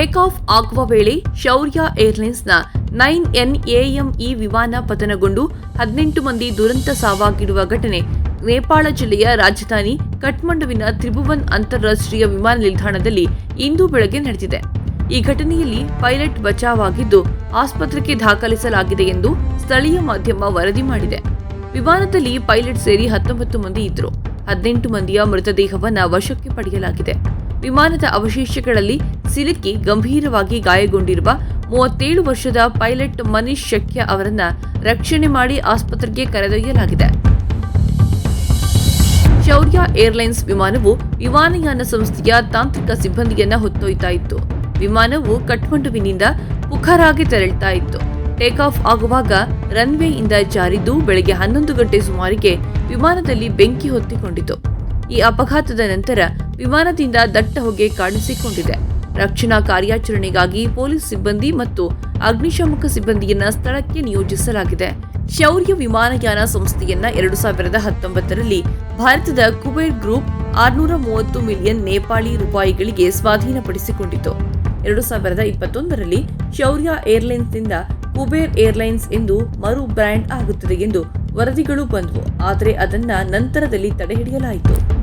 Of ಆಗುವ ವೇಳೆ ಶೌರ್ಯ ಏರ್ಲೈನ್ಸ್ನ ನೈನ್ ಎನ್ ಎಎಂಇ ವಿಮಾನ ಪತನಗೊಂಡು ಹದಿನೆಂಟು ಮಂದಿ ದುರಂತ ಸಾವಾಗಿರುವ ಘಟನೆ ನೇಪಾಳ ಜಿಲ್ಲೆಯ ರಾಜಧಾನಿ ಕಠ್ಮಂಡುವಿನ ತ್ರಿಭುವನ್ ಅಂತಾರಾಷ್ಟ್ರೀಯ ವಿಮಾನ ನಿಲ್ದಾಣದಲ್ಲಿ ಇಂದು ಬೆಳಗ್ಗೆ ನಡೆದಿದೆ. ಈ ಘಟನೆಯಲ್ಲಿ ಪೈಲಟ್ ಬಚಾವಾಗಿದ್ದು ಆಸ್ಪತ್ರೆಗೆ ದಾಖಲಿಸಲಾಗಿದೆ ಎಂದು ಸ್ಥಳೀಯ ಮಾಧ್ಯಮ ವರದಿ ಮಾಡಿದೆ. ವಿಮಾನದಲ್ಲಿ ಪೈಲಟ್ ಸೇರಿ ಹತ್ತೊಂಬತ್ತು ಮಂದಿ ಇದ್ದರು. ಹದಿನೆಂಟು ಮಂದಿಯ ಮೃತದೇಹವನ್ನು ವಶಕ್ಕೆ ಪಡೆಯಲಾಗಿದೆ. ವಿಮಾನದ ಅವಶೇಷಗಳಲ್ಲಿ ಸಿಲುಕಿ ಗಂಭೀರವಾಗಿ ಗಾಯಗೊಂಡಿರುವ ಮೂವತ್ತೇಳು ವರ್ಷದ ಪೈಲಟ್ ಮನೀಶ್ ಶಕ್ಯ ಅವರನ್ನ ರಕ್ಷಣೆ ಮಾಡಿ ಆಸ್ಪತ್ರೆಗೆ ಕರೆದೊಯ್ಯಲಾಗಿದೆ. ಶೌರ್ಯ ಏರ್ಲೈನ್ಸ್ ವಿಮಾನವು ವಿಮಾನಯಾನ ಸಂಸ್ಥೆಯ ತಾಂತ್ರಿಕ ಸಿಬ್ಬಂದಿಯನ್ನ ಹೊತ್ತೊಯ್ತಾ ಇತ್ತು. ವಿಮಾನವು ಕಠ್ಮಂಡುವಿನಿಂದ ಪುಖರಾಗೆ ತೆರಳ್ತಾ ಇತ್ತು. ಟೇಕ್ ಆಫ್ ಆಗುವಾಗ ರನ್ವೇಯಿಂದ ಜಾರಿದ್ದು ಬೆಳಗ್ಗೆ ಹನ್ನೊಂದು ಗಂಟೆ ಸುಮಾರಿಗೆ ವಿಮಾನದಲ್ಲಿ ಬೆಂಕಿ ಹೊತ್ತಿಕೊಂಡಿತು. ಈ ಅಪಘಾತದ ನಂತರ ವಿಮಾನದಿಂದ ದಟ್ಟ ಹೊಗೆ ಕಾಣಿಸಿಕೊಂಡಿದೆ. ರಕ್ಷಣಾ ಕಾರ್ಯಾಚರಣೆಗಾಗಿ ಪೊಲೀಸ್ ಸಿಬ್ಬಂದಿ ಮತ್ತು ಅಗ್ನಿಶಾಮಕ ಸಿಬ್ಬಂದಿಯನ್ನ ಸ್ಥಳಕ್ಕೆ ನಿಯೋಜಿಸಲಾಗಿದೆ. ಶೌರ್ಯ ವಿಮಾನಯಾನ ಸಂಸ್ಥೆಯನ್ನ ಎರಡು ಸಾವಿರದ ಹತ್ತೊಂಬತ್ತರಲ್ಲಿ ಭಾರತದ ಕುಬೇರ್ ಗ್ರೂಪ್ ಆರ್ನೂರ ಮೂವತ್ತು ಮಿಲಿಯನ್ ನೇಪಾಳಿ ರೂಪಾಯಿಗಳಿಗೆ ಸ್ವಾಧೀನಪಡಿಸಿಕೊಂಡಿತು. ಎರಡು ಸಾವಿರದ ಇಪ್ಪತ್ತೊಂದರಲ್ಲಿ ಶೌರ್ಯ ಏರ್ಲೈನ್ಸ್ನಿಂದ ಕುಬೇರ್ ಏರ್ಲೈನ್ಸ್ ಎಂದು ಮರು ಬ್ರ್ಯಾಂಡ್ ಆಗುತ್ತದೆ ಎಂದು ವರದಿಗಳು ಬಂದವು. ಆದರೆ ಅದನ್ನ ನಂತರದಲ್ಲಿ ತಡೆಹಿಡಿಯಲಾಯಿತು.